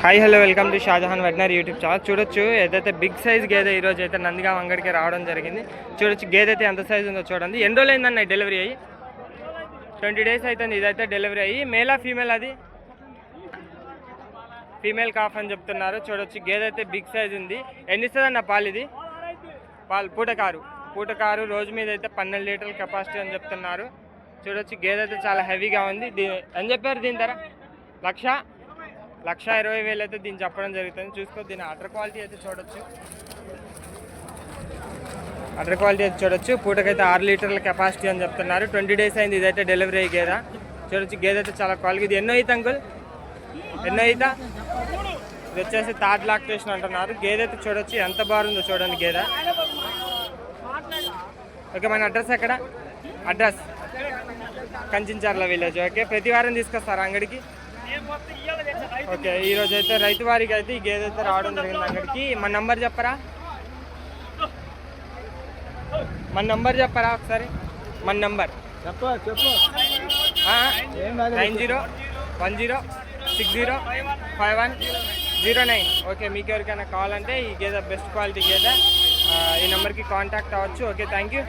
Hi hello welcome to Shahjahan veterinary YouTube channel. చూడొచ్చు ఏదైతే big size గేదె ఈరోజు అయితే నందిగా అంగడికి రావడం జరిగింది. చూడొచ్చు గేదె అయితే ఎంత సైజ్ ఉందో చూడండి. ఎన్ని రోజులు అయిందన్న డెలివరీ అయ్యి? ట్వంటీ డేస్ అవుతుంది ఇదైతే డెలివరీ అయ్యి. మేలా ఫీమేల్ అది? ఫీమేల్ కాఫ్ అని చెప్తున్నారు. చూడొచ్చు గేదె అయితే బిగ్ సైజ్ ఉంది. ఎన్ని ఇస్తుంది అన్న పాలు ఇది? పాలు పూటకారు. పూటకారు రోజు మీద అయితే పన్నెండు లీటర్ల కెపాసిటీ అని చెప్తున్నారు. చూడొచ్చు గేదె అయితే చాలా హెవీగా ఉంది. దీ అని చెప్పారు దీని ధర? లక్ష? లక్ష ఇరవై వేలు అయితే దీన్ని చెప్పడం జరుగుతుంది. చూసుకో దీని అటర్ క్వాలిటీ అయితే చూడొచ్చు. అటర్ క్వాలిటీ అయితే చూడొచ్చు. పూటకైతే ఆరు లీటర్ల కెపాసిటీ అని చెప్తున్నారు. ట్వంటీ డేస్ అయింది ఇదైతే డెలివరీ అయ్యి గేదె. చూడొచ్చు గేదె అయితే చాలా క్వాలిటీ. ఇది ఎన్నో అయితే అంకుల్? ఎన్నో అయితే? ఇది వచ్చేసి థర్డ్ లాక్టేషన్ అంటున్నారు. గేదె అయితే చూడొచ్చు. ఎంత బాగుందో చూడండి గేదె. ఓకే మన అడ్రస్ ఎక్కడ? అడ్రస్. కంచించర్ల విలేజ్. ఓకే ప్రతి వారం తీసుకొస్తారు అంగడికి? ఓకే ఈ రోజు అయితే రైతు వారికి అయితే ఈ గేదె అయితే రావడం జరిగింది అంగడికి మన నంబర్ చెప్పరా? మన నంబర్ చెప్పరా ఒకసారి? మన number. Nine zero one zero six zero five one zero nine. Okay మీకు ఎవరికైనా కావాలంటే ఈ గేదె బెస్ట్ క్వాలిటీ గేదె ఈ నెంబర్కి కాంటాక్ట్ అవ్వచ్చు. Okay thank you